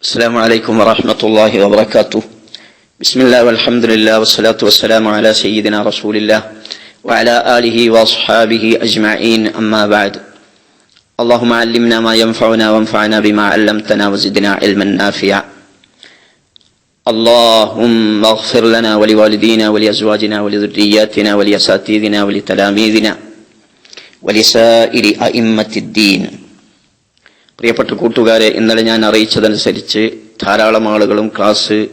السلام عليكم ورحمة الله وبركاته. بسم الله والحمد لله والصلاة والسلام على سيدنا رسول الله وعلى آله وأصحابه أجمعين. أما بعد اللهم علمنا ما ينفعنا وانفعنا بما علمتنا وزدنا علما نافعا. اللهم اغفر لنا ولوالدينا ولأزواجنا ولذرياتنا ولأساتذتنا ولتلاميذنا ولسائر أئمة الدين. പ്രിയപ്പെട്ട കൂട്ടുകാരെ ഇന്നലെ ഞാൻ അറിയിച്ചതനുസരിച്ച് ധാരാളം ആളുകളും ക്ലാസ്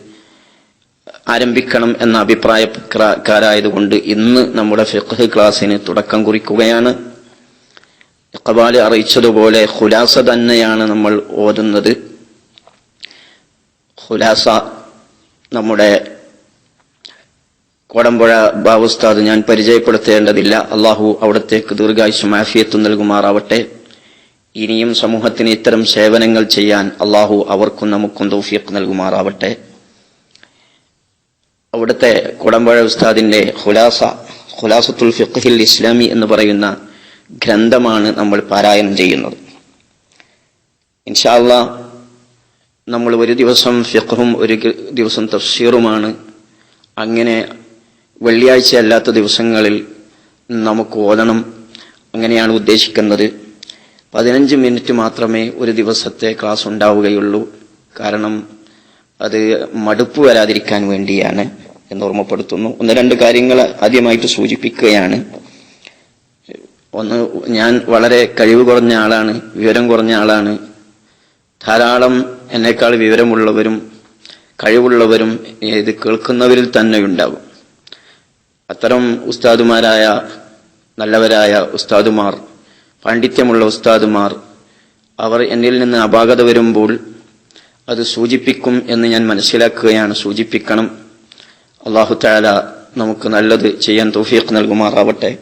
ആരംഭിക്കണം എന്ന അഭിപ്രായക്കാരായതുകൊണ്ട് ഇന്ന് നമ്മുടെ ഫിഖ് ക്ലാസ്സിന് തുടക്കം കുറിക്കുകയാണ്. ഇഖബാൽ അറിയിച്ചതുപോലെ ഖുലാസ തന്നെയാണ് നമ്മൾ ഓതുന്നത്. ഖുലാസ നമ്മുടെ കോടമ്പുഴ ബാബുസ്താദ് ഞാൻ പരിചയപ്പെടുത്തേണ്ടതില്ല. അള്ളാഹു അവിടത്തേക്ക് ദീർഘായുഷും ആഫിയത്തും നൽകുമാറാവട്ടെ. ഇനിയും സമൂഹത്തിന് ഇത്തരം സേവനങ്ങൾ ചെയ്യാൻ അള്ളാഹു അവർക്കും നമുക്കും തൗഫീഖ് നൽകുമാറാവട്ടെ. അവിടുത്തെ കുടമ്പഴ ഉസ്താദിന്റെ ഖുലാസ ഖുലാസത്തുൽ ഫിഖ്ഹിൽ ഇസ്ലാമി എന്ന് പറയുന്ന ഗ്രന്ഥമാണ് നമ്മൾ പാരായണം ചെയ്യുന്നത്. ഇൻഷാല്ല നമ്മൾ ഒരു ദിവസം ഫിഖും ഒരു ദിവസം തഫ്സീറുമാണ്. അങ്ങനെ വെള്ളിയാഴ്ച അല്ലാത്ത ദിവസങ്ങളിൽ നമുക്ക് ഓതണം. അങ്ങനെയാണ് ഉദ്ദേശിക്കുന്നത്. പതിനഞ്ച് മിനിറ്റ് മാത്രമേ ഒരു ദിവസത്തെ ക്ലാസ് ഉണ്ടാവുകയുള്ളൂ. കാരണം അത് മടുപ്പ് വരാതിരിക്കാൻ വേണ്ടിയാണ് എന്ന് ഓർമ്മപ്പെടുത്തുന്നു. ഒന്ന് രണ്ട് കാര്യങ്ങൾ ആദ്യമായിട്ട് സൂചിപ്പിക്കുകയാണ്. ഒന്ന് ഞാൻ വളരെ കഴിവ് കുറഞ്ഞ ആളാണ് വിവരം കുറഞ്ഞ ആളാണ്. ധാരാളം എന്നേക്കാൾ വിവരമുള്ളവരും കഴിവുള്ളവരും ഇത് കേൾക്കുന്നവരിൽ തന്നെ ഉണ്ടാവും. അത്തരം ഉസ്താദുമാരായ നല്ലവരായ ഉസ്താദുമാർ പാണ്ഡിത്യമുള്ള ഉസ്താദുമാർ അവർ എന്നിൽ നിന്ന് അപാകത വരുമ്പോൾ അത് സൂചിപ്പിക്കും എന്ന് ഞാൻ മനസ്സിലാക്കുകയാണ്. സൂചിപ്പിക്കണം. അള്ളാഹു താല നമുക്ക് നല്ലത് ചെയ്യാൻ തൗഫീഖ് നൽകുമാറാവട്ടെ.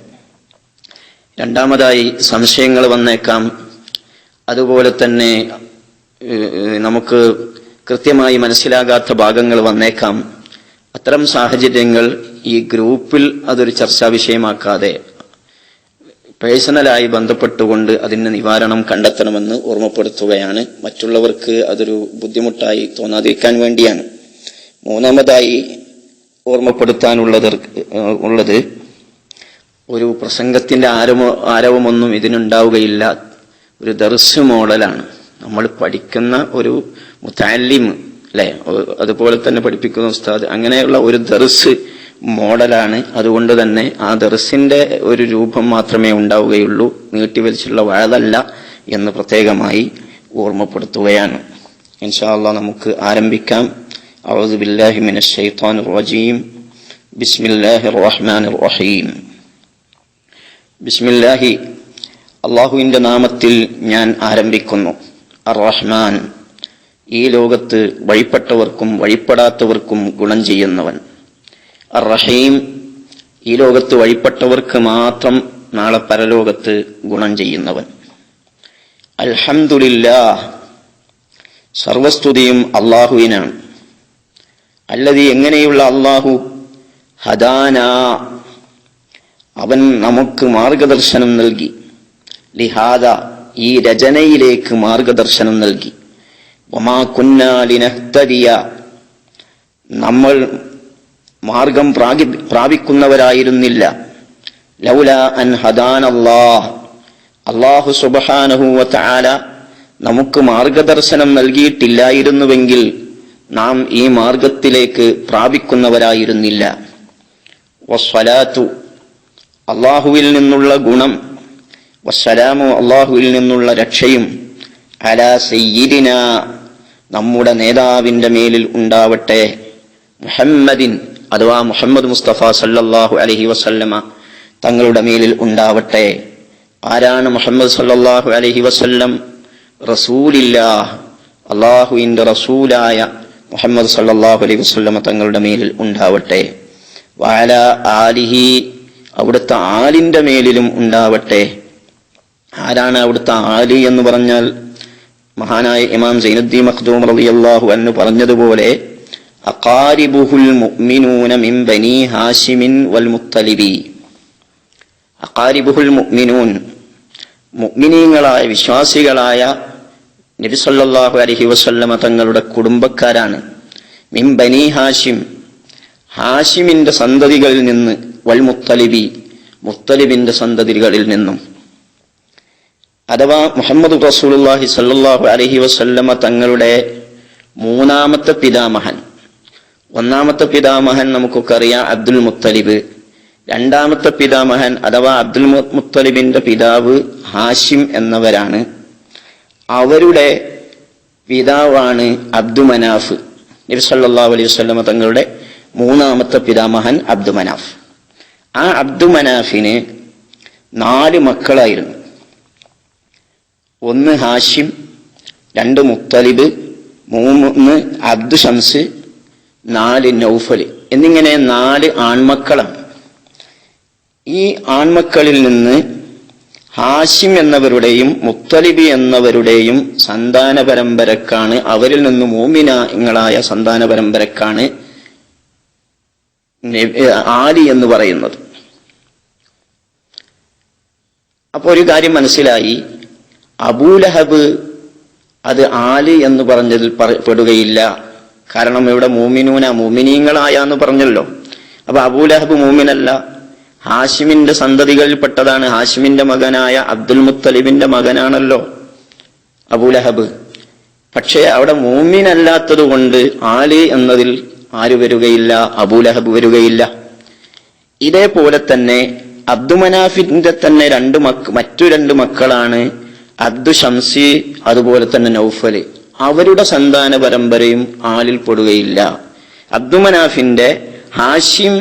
രണ്ടാമതായി സംശയങ്ങൾ വന്നേക്കാം. അതുപോലെ തന്നെ നമുക്ക് കൃത്യമായി മനസ്സിലാകാത്ത ഭാഗങ്ങൾ വന്നേക്കാം. അത്തരം സാഹചര്യങ്ങൾ ഈ ഗ്രൂപ്പിൽ അതൊരു ചർച്ചാ വിഷയമാക്കാതെ പേഴ്സണലായി ബന്ധപ്പെട്ടുകൊണ്ട് അതിന് നിവാരണം കണ്ടെത്തണമെന്ന് ഓർമ്മപ്പെടുത്തുകയാണ്. മറ്റുള്ളവർക്ക് അതൊരു ബുദ്ധിമുട്ടായി തോന്നാതിരിക്കാൻ വേണ്ടിയാണ്. മൂന്നാമതായി ഓർമ്മപ്പെടുത്താനുള്ളത് ഉള്ളത് ഒരു പ്രസംഗത്തിന്റെ ആരവമോ ആരവമൊന്നും ഇതിനുണ്ടാവുകയില്ല. ഒരു ദർസ് മോഡലാണ്. നമ്മൾ പഠിക്കുന്ന ഒരു മുത്താലിം അല്ലെ? അതുപോലെ തന്നെ പഠിപ്പിക്കുന്ന ഉസ്താദ്. അങ്ങനെയുള്ള ഒരു ദർസ് മോഡലാണ് അതുകൊണ്ട് തന്നെ ആ ദർസിന്റെ ഒരു രൂപം മാത്രമേ ഉണ്ടാവുകയുള്ളൂ നീട്ടിവലിച്ചുള്ള വഴതല്ല എന്ന് പ്രത്യേകമായി ഓർമ്മപ്പെടുത്തുകയാണ് ഇൻഷാല്ല നമുക്ക് ആരംഭിക്കാം أعوذ بالله من الشيطان الرجيم بسم الله الرحمن الرحيم بسم الله അള്ളാഹുവിന്റെ നാമത്തിൽ ഞാൻ ആരംഭിക്കുന്നു അർ റഹ്മാൻ ഈ ലോകത്ത് വഴിപ്പെട്ടവർക്കും വഴിപ്പെടാത്തവർക്കും ഗുണം ചെയ്യുന്നവൻ അർ റഹീം ഈ ലോകത്ത് വഴിപ്പെട്ടവർക്ക് മാത്രം നാളെ പരലോകത്ത് ഗുണം ചെയ്യുന്നവൻ. അൽഹംദുലില്ലാ സർവസ്തുതിയും അള്ളാഹുവിനാണ്. അല്ലതി എങ്ങനെയുള്ള അള്ളാഹു? ഹദാന. അവൻ നമുക്ക് മാർഗദർശനം നൽകി. ലിഹാദ ഈ രചനയിലേക്ക് മാർഗദർശനം നൽകി. ഒമാ കുന്നാലിനഹ്തരിയ നമ്മൾ മാർഗം പ്രാപിക്കുന്നവരായിരുന്നില്ല. ലൗല അൻ ഹദാൻ അള്ളാഹു സുബാനഹുല നമുക്ക് മാർഗദർശനം നൽകിയിട്ടില്ലായിരുന്നുവെങ്കിൽ നാം ഈ മാർഗത്തിലേക്ക് പ്രാപിക്കുന്നവരായിരുന്നില്ല. വസ്വലാത്തു അള്ളാഹുവിൽ നിന്നുള്ള ഗുണം വസ്സലാമു അള്ളാഹുവിൽ നിന്നുള്ള രക്ഷയും അല സയ്യിദിന നമ്മുടെ നേതാവിന്റെ മേലിൽ ഉണ്ടാവട്ടെ. മുഹമ്മദിൻ അഥവാ മുഹമ്മദ് മുസ്തഫ സല്ലാഹു അലഹി വസല്ലമ തങ്ങളുടെ മേലിൽ ഉണ്ടാവട്ടെ. ആരാണ് മുഹമ്മദ് സല്ലാഹു അലഹി വസല്ലം? റസൂലില്ല അള്ളാഹുവിന്റെ റസൂലായ മുഹമ്മദ് സല്ലാഹു അലൈഹി വസല്ലമ തങ്ങളുടെ മേലിൽ ഉണ്ടാവട്ടെ. വാല ആലിഹി അവിടുത്തെ ആലിന്റെ മേലിലും ഉണ്ടാവട്ടെ. ആരാണ് അവിടുത്തെ ആലി എന്ന് പറഞ്ഞാൽ മഹാനായ ഇമാം സൈനുദ്ദീൻ മഖ്ദൂം റളിയല്ലാഹു അൻഹു പറഞ്ഞതുപോലെ മുഅ്മിനീങ്ങളായ വിശ്വാസികളായ നബി അലഹി വസല്ലമ തങ്ങളുടെ കുടുംബക്കാരാണ്. മിൻ ബനി ഹാഷിം ഹാഷിമിന്റെ സന്തതികളിൽ നിന്ന് വൽ മുത്തലിബി മുത്തലിബിന്റെ സന്തതികളിൽ നിന്നും. അഥവാ മുഹമ്മദ് റസൂലുള്ളാഹി സല്ലാഹു അലഹി വസല്ലമ തങ്ങളുടെ മൂന്നാമത്തെ പിതാമഹൻ ഒന്നാമത്തെ പിതാമഹൻ നമുക്കൊക്കെ അറിയാം അബ്ദുൽ മുത്തലിബ്. രണ്ടാമത്തെ പിതാമഹൻ അഥവാ അബ്ദുൽ മുത്തലിബിന്റെ പിതാവ് ഹാഷിം എന്നവരാണ്. അവരുടെ പിതാവാണ് അബ്ദു മനാഫ്. നബി സല്ലല്ലാഹു അലൈഹി വസല്ലമ തങ്ങളുടെ മൂന്നാമത്തെ പിതാമഹൻ അബ്ദു മനാഫ്. ആ അബ്ദു മനാഫിന് നാല് മക്കളായിരുന്നു. ഒന്ന് ഹാഷിം രണ്ട് മുത്തലിബ് മൂന്ന് അബ്ദു ഷംസ് നാല് നൗഫൽ എന്നിങ്ങനെ നാല് ആൺമക്കളാണ്. ഈ ആൺമക്കളിൽ നിന്ന് ഹാഷിം എന്നവരുടെയും മുത്തലിബി എന്നവരുടെയും സന്താന പരമ്പരക്കാണ് അവരിൽ നിന്ന് മോമിനങ്ങളായ സന്താന പരമ്പരക്കാണ് ആലി എന്ന് പറയുന്നത്. അപ്പോൾ ഒരു കാര്യം മനസ്സിലായി. അബൂലഹബ് അത് ആലി എന്ന് പറഞ്ഞതിൽ പറ- പെടുകയില്ല. കാരണം ഇവിടെ മൂമിനൂന മൂമിനീങ്ങളായ എന്ന് പറഞ്ഞല്ലോ. അപ്പൊ അബൂലഹബ് മൂമിനല്ല. ഹാഷിമിന്റെ സന്തതികളിൽപ്പെട്ടതാണ്. ഹാഷിമിന്റെ മകനായ അബ്ദുൽ മുത്തലിബിന്റെ മകനാണല്ലോ അബൂലഹബ്. പക്ഷേ അവിടെ മൂമിനല്ലാത്തത് കൊണ്ട് ആലി എന്നതിൽ ആര് വരികയില്ല അബൂലഹബ് വരികയില്ല. ഇതേപോലെ തന്നെ അബ്ദു മനാഫിന്റെ തന്നെ രണ്ട് മക്ക മറ്റു രണ്ട് മക്കളാണ് അബ്ദു ഷംസി അതുപോലെ തന്നെ നൗഫൽ. അവരുടെ സന്താന പരമ്പരയും ആലിൽ പെടുകയില്ല. അബ്ദുമനാഫിന്റെ ഹാഷിം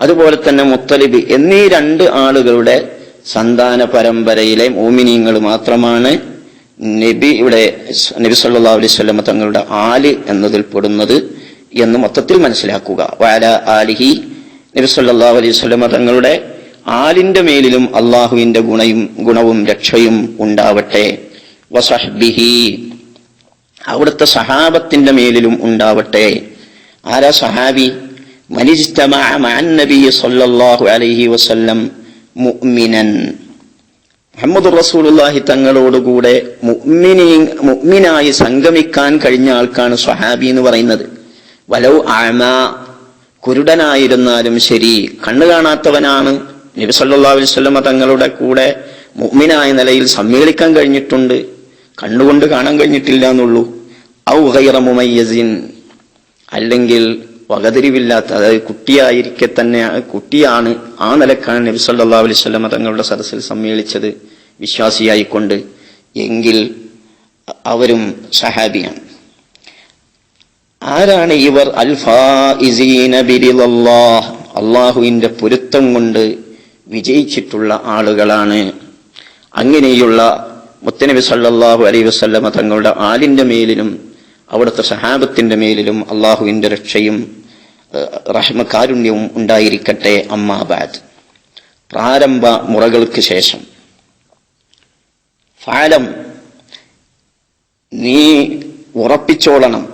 അതുപോലെ തന്നെ മുത്തലിബ് എന്നീ രണ്ട് ആളുകളുടെ സന്താന പരമ്പരയിലെ മോമിനിയങ്ങൾ മാത്രമാണ് നബി ഇവിടെ നബി സല്ലാ അലൈഹി വസല്ലമ തങ്ങളുടെ ആൽ എന്നതിൽ പെടുന്നത് എന്ന് മൊത്തത്തിൽ മനസ്സിലാക്കുക. വാല ആലിഹി നബി സല്ലാ അലൈഹി വസല്ലമ തങ്ങളുടെ ആലിന്റെ മേലിലും അള്ളാഹുവിന്റെ ഗുണയും ഗുണവും രക്ഷയും ഉണ്ടാവട്ടെ. വസഹ്ബിഹി അവിടുത്തെ സഹാബത്തിന്റെ മേലിലും ഉണ്ടാവട്ടെ. ആരാ സഹാബി? അലൈഹി വസല്ലം മുഹമ്മദ് റസൂലുള്ളാഹി തങ്ങളോടുകൂടെ മുഅ്മിനീ മുഅ്മിനായി സംഗമിക്കാൻ കഴിഞ്ഞ ആൾക്കാണ് സ്വഹാബി എന്ന് പറയുന്നത്. വലൗ ആമ കുരുടനായിരുന്നാലും ശരി കണ്ണു കാണാത്തവനാണ്. നബി സല്ലല്ലാഹു അലൈഹി വസല്ലമ തങ്ങളുടെ കൂടെ മുഅ്മിനായ നിലയിൽ സമ്മേളിക്കാൻ കഴിഞ്ഞിട്ടുണ്ട്. കണ്ണുകൊണ്ട് കാണാൻ കഴിഞ്ഞിട്ടില്ല എന്നുള്ളൂ. ഔ അല്ലെങ്കിൽ വകതിരിവില്ലാത്ത അതായത് കുട്ടിയായിരിക്കെ തന്നെ കുട്ടിയാണ് ആ നിലക്കാണ് നബി സല്ലാ അലൈഹി വസല്ലമ തങ്ങളുടെ സദസ്സിൽ സമ്മേളിച്ചത് വിശ്വാസിയായിക്കൊണ്ട്. എങ്കിൽ അവരും സഹാബിയാണ്. ആരാണ് ഇവർ? അള്ളാഹുവിന്റെ പൊരുത്തം കൊണ്ട് വിജയിച്ചിട്ടുള്ള ആളുകളാണ്. അങ്ങനെയുള്ള മുത്തനബി സല്ലാഹു അലൈഹി വസല്ലമ തങ്ങളുടെ ആലിന്റെ മേലിലും അവിടുത്തെ സഹാബത്തിന്റെ മേലിലും അള്ളാഹുവിന്റെ രക്ഷയും ഏഹ്, റഹ്മകാരുണ്യവും ഉണ്ടായിരിക്കട്ടെ അമ്മാബാദ് പ്രാരംഭ മുറകൾക്ക് ശേഷം. ഫാലം നീ ഉറപ്പിച്ചോളണം.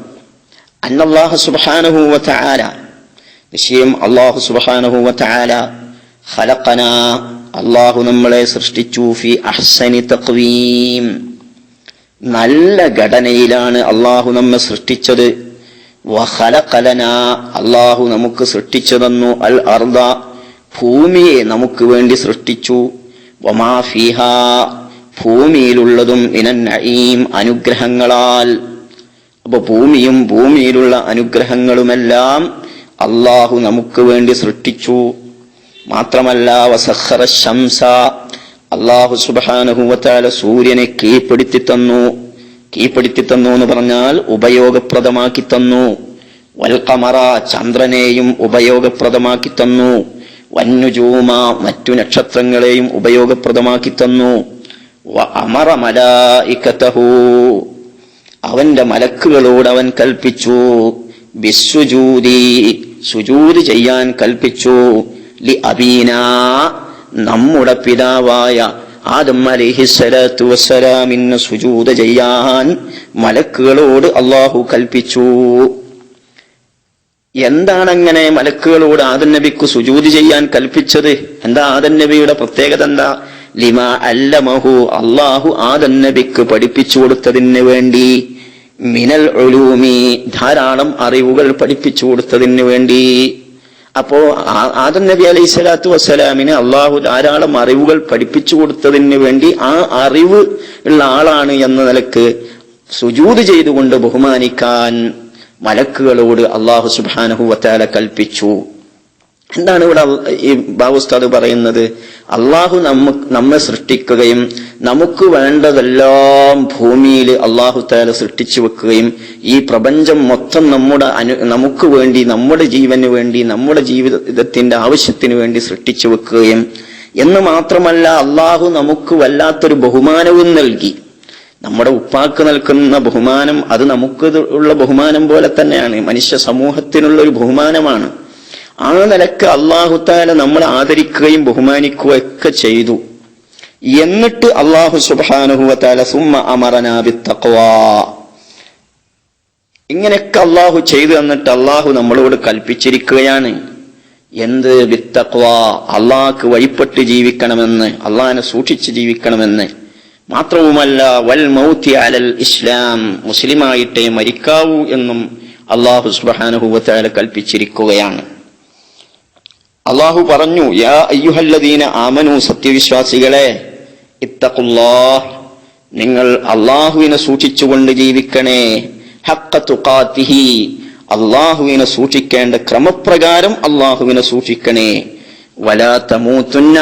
അന്നല്ലാഹു സുബ്ഹാനഹു വ നിശ്ചയം അള്ളാഹു സുബ്ഹാനഹു വ ഹലക്കന അള്ളാഹു നമ്മളെ സൃഷ്ടിച്ചു ഫി അഹ്സനി തഖ്വീം. നല്ല ഘടനയിലാണ് അള്ളാഹു നമ്മെ സൃഷ്ടിച്ചത്. അള്ളാഹു നമുക്ക് സൃഷ്ടിച്ചു തന്നു അൽ അർദ ഭൂമിയെ നമുക്ക് വേണ്ടി സൃഷ്ടിച്ചു. വമാ ഫീഹ ഭൂമിയിലുള്ളതും നഈം അനുഗ്രഹങ്ങളാൽ. അപ്പൊ ഭൂമിയും ഭൂമിയിലുള്ള അനുഗ്രഹങ്ങളുമെല്ലാം അള്ളാഹു നമുക്ക് വേണ്ടി സൃഷ്ടിച്ചു. മാത്രമല്ല വസഹറ ശംസ അള്ളാഹു സുബാനുഹൂവത്താല സൂര്യനെ കീഴ്പ്പെടുത്തി തന്നു. കീഴ്പ്പെടുത്തി തന്നു എന്ന് പറഞ്ഞാൽ ഉപയോഗപ്രദമാക്കി തന്നു. വൽക്കമറ ചന്ദ്രനെയും ഉപയോഗപ്രദമാക്കി തന്നു. വന്നുജൂമ മറ്റു നക്ഷത്രങ്ങളെയും ഉപയോഗപ്രദമാക്കി തന്നു. അമറ മലായിക്കത്തഹൂ അവന്റെ മലക്കുകളോട് അവൻ കൽപ്പിച്ചു. ബിസ്സുജൂതി സുജൂത് ചെയ്യാൻ കൽപ്പിച്ചു. ലി അബീന നമ്മുടെ പിതാവായ ആദം അലിഹിസ്സലാത്തു വസ്സലാമിന് സുജൂത ചെയ്യാൻ മലക്കുകളോട് അള്ളാഹു കൽപ്പിച്ചു. എന്താണ് അങ്ങനെ മലക്കുകളോട് ആദൻ നബിക്ക് സുജൂതി ചെയ്യാൻ കൽപ്പിച്ചത്? എന്താ ആദൻ നബിയുടെ പ്രത്യേകത എന്താ? ലിമ അല്ലമഹു അള്ളാഹു ആദൻ നബിക്ക് പഠിപ്പിച്ചു കൊടുത്തതിന് വേണ്ടി. മിനൽ ഒലൂമി ധാരാളം അറിവുകൾ പഠിപ്പിച്ചു കൊടുത്തതിന് വേണ്ടി. അപ്പോ ആദം നബി അലൈഹി സ്വലാത്തു വസ്സലാമിന് അള്ളാഹു ധാരാളം അറിവുകൾ പഠിപ്പിച്ചു കൊടുത്തതിന് വേണ്ടി ആ അറിവ് ഉള്ള ആളാണ് എന്ന നിലയ്ക്ക് സുജൂത് ചെയ്തുകൊണ്ട് ബഹുമാനിക്കാൻ മലക്കുകളോട് അള്ളാഹു സുബാനഹു വത്താല കൽപ്പിച്ചു. എന്താണ് ഇവിടെ ഈ ബാബുസ്താദ് പറയുന്നത്? അള്ളാഹു നമ്മ നമ്മെ സൃഷ്ടിക്കുകയും നമുക്ക് വേണ്ടതെല്ലാം ഭൂമിയിൽ അള്ളാഹു താല സൃഷ്ടിച്ചു വെക്കുകയും ഈ പ്രപഞ്ചം മൊത്തം നമ്മുടെ അനു നമുക്ക് വേണ്ടി നമ്മുടെ ജീവന് വേണ്ടി നമ്മുടെ ജീവിതത്തിന്റെ ആവശ്യത്തിന് വേണ്ടി സൃഷ്ടിച്ചു വെക്കുകയും എന്ന് മാത്രമല്ല അള്ളാഹു നമുക്ക് വല്ലാത്തൊരു ബഹുമാനവും നൽകി. നമ്മുടെ ഉപ്പാക്ക് നൽകുന്ന ബഹുമാനം അത് നമുക്ക് ഉള്ള ബഹുമാനം പോലെ തന്നെയാണ്. മനുഷ്യ സമൂഹത്തിനുള്ള ഒരു ബഹുമാനമാണ്. ആ നിലയ്ക്ക് അള്ളാഹുത്താല നമ്മളെ ആദരിക്കുകയും ബഹുമാനിക്കുകയും ഒക്കെ ചെയ്തു. എന്നിട്ട് അള്ളാഹു സുബാനുഹുവത്താല സുമ്മ അമറനാബി ഇങ്ങനെയൊക്കെ അള്ളാഹു ചെയ്തു തന്നിട്ട് അള്ളാഹു നമ്മളോട് കൽപ്പിച്ചിരിക്കുകയാണ്. എന്ത് വിത്തക്വാ അള്ളാഹ്ക്ക് വഴിപ്പെട്ട് ജീവിക്കണമെന്ന് അള്ളാഹിനെ സൂക്ഷിച്ച് ജീവിക്കണമെന്ന്. മാത്രവുമല്ല വൽ മൗത്തി അലൽ ഇസ്ലാം മുസ്ലിമായിട്ടേ മരിക്കാവൂ എന്നും അള്ളാഹു സുബാനുഹുവത്താല കൽപ്പിച്ചിരിക്കുകയാണ്. അള്ളാഹു പറഞ്ഞു യാ അയ്യുഹല്ലദീന ആമനു സത്യവിശ്വാസികളെ ഇത്തഖുല്ലാ നിങ്ങൾ അള്ളാഹുവിനെ സൂക്ഷിച്ചുകൊണ്ട് ജീവിക്കണേ ഹക്ക തുഖാത്തിഹി അള്ളാഹുവിനെ സൂക്ഷിക്കേണ്ട ക്രമപ്രകാരം അള്ളാഹുവിനെ സൂക്ഷിക്കണേ. വലാ തമൂത്തുന്ന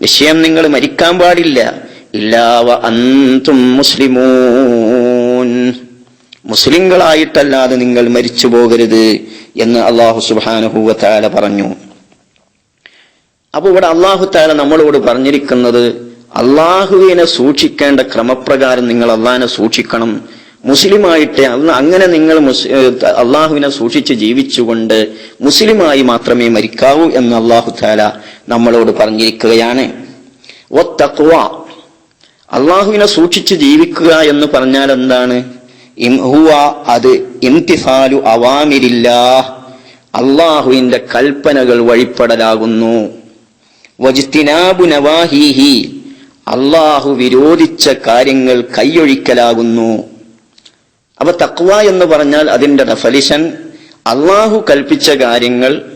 വിഷയം നിങ്ങൾ മരിക്കാൻ പാടില്ല. ഇല്ലാവ അന്തും മുസ്ലിമൂൻ. മുസ്ലിങ്ങളായിട്ടല്ലാതെ നിങ്ങൾ മരിച്ചു പോകരുത് എന്ന് അള്ളാഹു സുബാനഹുവ പറഞ്ഞു. അപ്പൊ ഇവിടെ അള്ളാഹു താല നമ്മളോട് പറഞ്ഞിരിക്കുന്നത് അള്ളാഹുവിനെ സൂക്ഷിക്കേണ്ട ക്രമപ്രകാരം നിങ്ങൾ അള്ളാഹിനെ സൂക്ഷിക്കണം. മുസ്ലിമായിട്ട് അങ്ങനെ നിങ്ങൾ അള്ളാഹുവിനെ സൂക്ഷിച്ച് ജീവിച്ചുകൊണ്ട് മുസ്ലിമായി മാത്രമേ മരിക്കാവൂ എന്ന് അള്ളാഹു താല നമ്മളോട് പറഞ്ഞിരിക്കുകയാണ്. ഒത്തക്വ അള്ളാഹുവിനെ സൂക്ഷിച്ച് ജീവിക്കുക എന്ന് പറഞ്ഞാൽ എന്താണ്? ഇംഹുവ അത് ഇംതിഫാലു അവാമിരില്ലാ അള്ളാഹുവിന്റെ കൽപ്പനകൾ വഴിപ്പെടലാകുന്നു. വജ്തിനാബു നവാഹീഹി. അള്ളാഹു വിരോധിച്ച കാര്യങ്ങൾ കൈയൊഴിക്കലാകുന്നു. അപ്പൊ തക്വ എന്ന് പറഞ്ഞാൽ അതിന്റെ റെഫലിഷൻ അള്ളാഹു കൽപ്പിച്ച കാര്യങ്ങൾ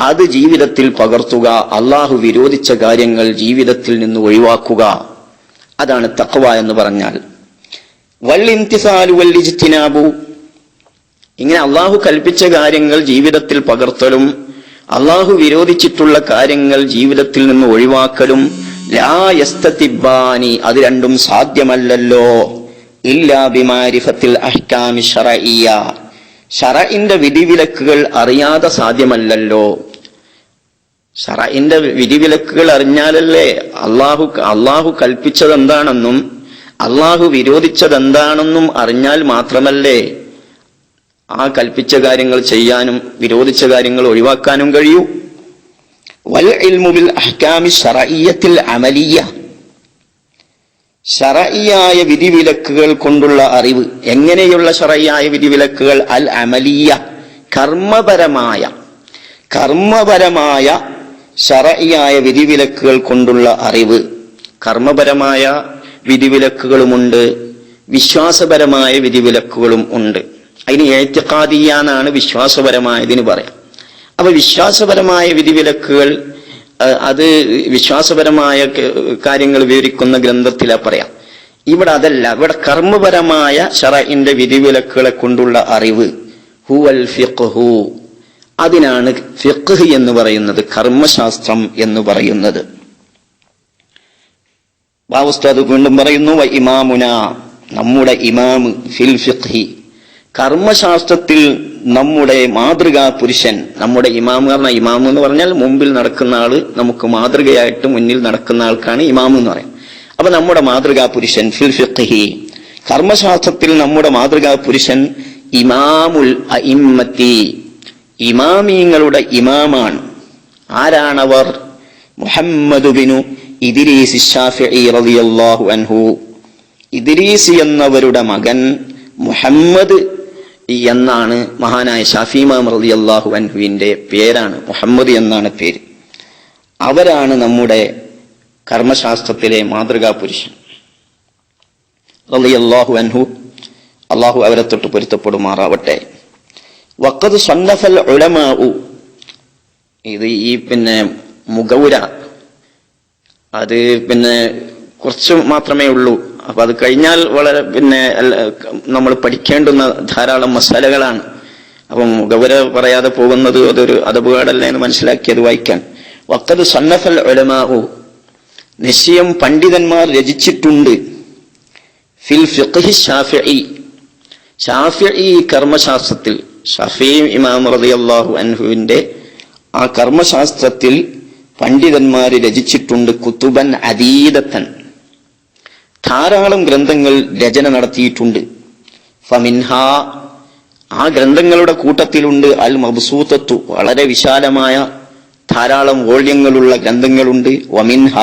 അത് ജീവിതത്തിൽ പകർത്തുക അള്ളാഹു വിരോധിച്ച കാര്യങ്ങൾ ജീവിതത്തിൽ നിന്ന് ഒഴിവാക്കുക. അതാണ് തക്വ എന്ന് പറഞ്ഞാൽ. വല്ലിംതിസാലു വല്ലിജിത്തിനാബു ഇങ്ങനെ അള്ളാഹു കൽപ്പിച്ച കാര്യങ്ങൾ ജീവിതത്തിൽ പകർത്തലും അള്ളാഹു വിരോധിച്ചിട്ടുള്ള കാര്യങ്ങൾ ജീവിതത്തിൽ നിന്ന് ഒഴിവാക്കലും ലാ യസ്തതിബ്ബാനി അത് രണ്ടും സാധ്യമല്ലല്ലോ. ഇല്ലാ ബിമാരിഫത്തിൽ അഹ്കാമി ഷറഇയ ഷറഇന്റെ വിധിവിലക്കുകൾ അറിയാതെ സാധ്യമല്ലല്ലോ. ഷറഇന്റെ വിധിവിലക്കുകൾ അറിഞ്ഞാലല്ലേ അള്ളാഹു അള്ളാഹു കൽപ്പിച്ചതെന്താണെന്നും അള്ളാഹു വിരോധിച്ചതെന്താണെന്നും അറിഞ്ഞാൽ മാത്രമല്ലേ ആ കൽപ്പിച്ച കാര്യങ്ങൾ ചെയ്യാനും വിരോധിച്ച കാര്യങ്ങൾ ഒഴിവാക്കാനും കഴിയൂ. വൽ ഇൽമു ബിൽ അഹ്കാമി ഷറയ്യത്തിൽ അമലിയ. ഷറയ്യായ വിധിവിലക്കുകൾ കൊണ്ടുള്ള അറിവ് എങ്ങനെയുള്ള ഷറയ്യായ വിധിവിലക്കുകൾ? അൽ അമലിയ കർമ്മപരമായ കർമ്മപരമായ ഷറയ്യായ വിധിവിലക്കുകൾ കൊണ്ടുള്ള അറിവ്. കർമ്മപരമായ വിധിവിലക്കുകളുമുണ്ട് വിശ്വാസപരമായ വിധിവിലക്കുകളും ഉണ്ട്. അതിന് ഏത്യക്കാതീയ എന്നാണ് വിശ്വാസപരമായതിന് പറയാം. അപ്പൊ വിശ്വാസപരമായ വിധിവിലക്കുകൾ അത് വിശ്വാസപരമായ കാര്യങ്ങൾ വിവരിക്കുന്ന ഗ്രന്ഥത്തിലാ പറയാം. ഇവിടെ അതല്ല ഇവിടെ കർമ്മപരമായ ഷറഇന്റെ വിധിവിലക്കുകളെ കൊണ്ടുള്ള അറിവ് ഹുവൽ ഫിഖ്ഹു അതിനാണ് ഫിഖ് എന്ന് പറയുന്നത് കർമ്മശാസ്ത്രം എന്ന് പറയുന്നത്. ബാവുസ്താദ് വീണ്ടും പറയുന്നു "വ ഇമാമുന നമ്മുടെ ഇമാമു ഫിൽ ഫിഖ്ഹി. കർമ്മശാസ്ത്രത്തിൽ നമ്മുടെ മാതൃകാ പുരുഷൻ നമ്മുടെ ഇമാമ് പറഞ്ഞ ഇമാമ് എന്ന് പറഞ്ഞാൽ മുമ്പിൽ നടക്കുന്ന ആൾ നമുക്ക് മാതൃകയായിട്ട് മുന്നിൽ നടക്കുന്ന ആൾക്കാണ് ഇമാമ് എന്ന് പറയാം. അപ്പൊ നമ്മുടെ മാതൃകാ പുരുഷൻ ഫിൽ ഫിഖ്ഹി. കർമ്മശാസ്ത്രത്തിൽ നമ്മുടെ മാതൃകാ പുരുഷൻ ഇമാമുൽ അഇമ്മത്തി. ഇമാമീങ്ങളുടെ ഇമാമാണ്. ആരാണവർ? മുഹമ്മദ് ബിനു ഇദിരീസി റളിയല്ലാഹു അൻഹു. ഇദിരീസി എന്നവരുടെ മകൻ മുഹമ്മദ് എന്നാണ് മഹാനായ ഷാഫി മഹമ്മദ് അലി അള്ളാഹു അൻഹുവിന്റെ പേരാണ്. മുഹമ്മദ് എന്നാണ് പേര്. അവരാണ് നമ്മുടെ കർമ്മശാസ്ത്രത്തിലെ മാതൃകാ പുരുഷൻ. റളിയല്ലാഹു അൻഹു അള്ളാഹു അവരെ തൊട്ട് പൊരുത്തപ്പെടുമാറാവട്ടെ. വക്കത് സന്നഫൽ ഉലമാഉ. ഇത് ഈ പിന്നെ മുഗൗര. അത് പിന്നെ കുറച്ച് മാത്രമേ ഉള്ളൂ. അപ്പൊ അത് കഴിഞ്ഞാൽ വളരെ പിന്നെ നമ്മൾ പഠിക്കേണ്ടുന്ന ധാരാളം മസാലകളാണ്. അപ്പം ഗൗര പറയാതെ പോകുന്നത് അതൊരു അതപകടല്ല എന്ന് മനസ്സിലാക്കി അത് വായിക്കാൻ. വക്കത് സന്നഫൽ ഉലമാഉ. നിശ്ചയം പണ്ഡിതന്മാർ രചിച്ചിട്ടുണ്ട്. ഫിൽ കർമ്മശാസ്ത്രത്തിൽ ഷാഫി ഇമാം റളിയല്ലാഹു അൻഹുവിന്റെ ആ കർമ്മശാസ്ത്രത്തിൽ പണ്ഡിതന്മാർ രചിച്ചിട്ടുണ്ട് കുത്തുബൻ അതീതത്തൻ ധാരാളം ഗ്രന്ഥങ്ങൾ രചന നടത്തിയിട്ടുണ്ട്. ഫമിൻഹ ആ ഗ്രന്ഥങ്ങളുടെ കൂട്ടത്തിലുണ്ട് അൽ മബ്സൂതത്തു വളരെ വിശാലമായ ധാരാളം വോള്യങ്ങളുള്ള ഗ്രന്ഥങ്ങളുണ്ട്. വമിൻഹ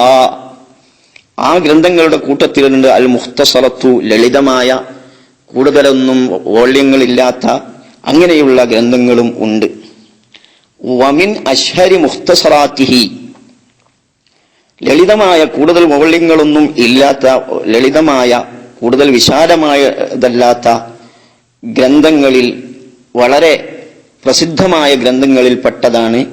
ആ ഗ്രന്ഥങ്ങളുടെ കൂട്ടത്തിലുണ്ട് അൽ മുഖ്തസറത്തു ലളിതമായ കൂടുതലൊന്നും വോള്യങ്ങളില്ലാത്ത അങ്ങനെയുള്ള ഗ്രന്ഥങ്ങളും ഉണ്ട്. വമിൻ അഷ്ഹരി മുഖ്തസറാത്തിഹി ലളിതമായ കൂടുതൽ മൗല്യങ്ങളൊന്നും ഇല്ലാത്ത ലളിതമായ കൂടുതൽ വിശാലമായതല്ലാത്ത ഗ്രന്ഥങ്ങളിൽ വളരെ പ്രസിദ്ധമായ ഗ്രന്ഥങ്ങളിൽ പെട്ടതാണ്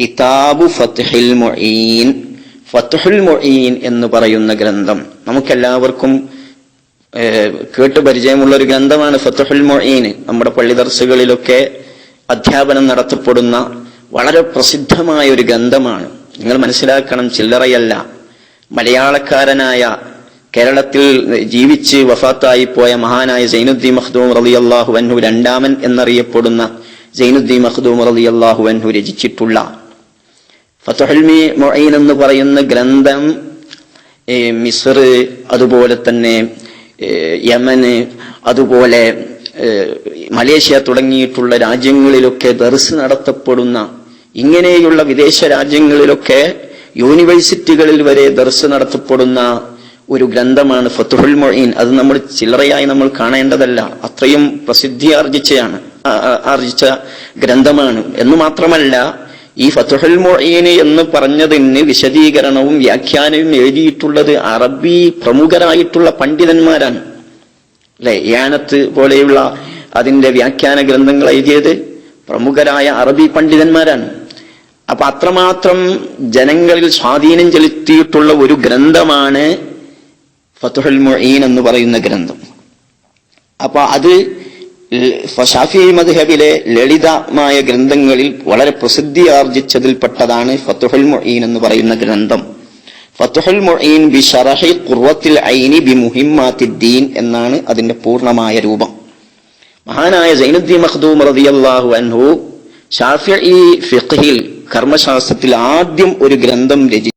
കിതാബു ഫത്ഹിൽ മൊയീൻ ഫത്ഹുൽ മൊയീൻ എന്ന് പറയുന്ന ഗ്രന്ഥം. നമുക്കെല്ലാവർക്കും കേട്ട് പരിചയമുള്ള ഒരു ഗ്രന്ഥമാണ് ഫത്ഹുൽ മൊയീൻ നമ്മുടെ പള്ളി ദർസുകളിലൊക്കെ അധ്യാപനം നടത്തപ്പെടുന്ന വളരെ പ്രസിദ്ധമായ ഒരു ഗ്രന്ഥമാണ്. നിങ്ങൾ മനസ്സിലാക്കണം ചില്ലറയല്ല. മലയാളക്കാരനായ കേരളത്തിൽ ജീവിച്ച് വഫാത്തായി പോയ മഹാനായ സൈനുദ്ദീൻ മഖ്ദൂം അള്ളാഹു അൻഹു രണ്ടാമൻ എന്നറിയപ്പെടുന്ന സൈനുദ്ദീൻ മഖ്ദൂം അള്ളാഹു അൻഹു രചിച്ചിട്ടുള്ള ഫത്തുഹൽമി മൊഴൈൻ എന്ന് പറയുന്ന ഗ്രന്ഥം മിസർ അതുപോലെ തന്നെ യമന് അതുപോലെ മലേഷ്യ തുടങ്ങിയിട്ടുള്ള രാജ്യങ്ങളിലൊക്കെ ദർസ് നടത്തപ്പെടുന്ന ഇങ്ങനെയുള്ള വിദേശ രാജ്യങ്ങളിലൊക്കെ യൂണിവേഴ്സിറ്റികളിൽ വരെ ദർസ് നടത്തപ്പെടുന്ന ഒരു ഗ്രന്ഥമാണ് ഫത്തുഹുൽ മൊഴീൻ അത് നമ്മൾ ചില്ലറയായി നമ്മൾ കാണേണ്ടതല്ല. അത്രയും പ്രസിദ്ധി ആർജിച്ചയാണ് ആർജിച്ച ഗ്രന്ഥമാണ്. എന്ന് മാത്രമല്ല ഈ ഫത്തുഹുൽ മൊഴീൻ എന്ന് പറഞ്ഞതിന് വിശദീകരണവും വ്യാഖ്യാനവും എഴുതിയിട്ടുള്ളത് അറബി പ്രമുഖരായിട്ടുള്ള പണ്ഡിതന്മാരാണ്. അല്ലെ? യാനത്ത് പോലെയുള്ള അതിന്റെ വ്യാഖ്യാന ഗ്രന്ഥങ്ങൾ എഴുതിയത് പ്രമുഖരായ അറബി പണ്ഡിതന്മാരാണ്. അപ്പൊ അത്രമാത്രം ജനങ്ങളിൽ സ്വാധീനം ചെലുത്തിയിട്ടുള്ള ഒരു ഗ്രന്ഥമാണ് ഫത്തുഹുൽ മൊഴീൻ എന്ന് പറയുന്ന ഗ്രന്ഥം. അപ്പൊ അത് ഷാഫി മദ്ഹബിലെ ലളിതമായ ഗ്രന്ഥങ്ങളിൽ വളരെ പ്രസിദ്ധി ആർജിച്ചതിൽപ്പെട്ടതാണ് ഫത്തുഹുൽ മൊഴീൻ എന്ന് പറയുന്ന ഗ്രന്ഥം. ഫത്തുഹുൽ മൊഴീൻ ബി ഷറഹി ഖുർവത്തിൽ ഐനി ബി മുഹിമ്മാത്തിദ്ദീൻ എന്നാണ് അതിന്റെ പൂർണമായ രൂപം. മഹാനായ സൈനുദ്ദീൻ മഖ്ദൂം റളിയല്ലാഹു അൻഹു ഷാഫി ഫിഖ്ഹിൽ കർമ്മശാസ്ത്രത്തിൽ ആദ്യം ഒരു ഗ്രന്ഥം രചിച്ചു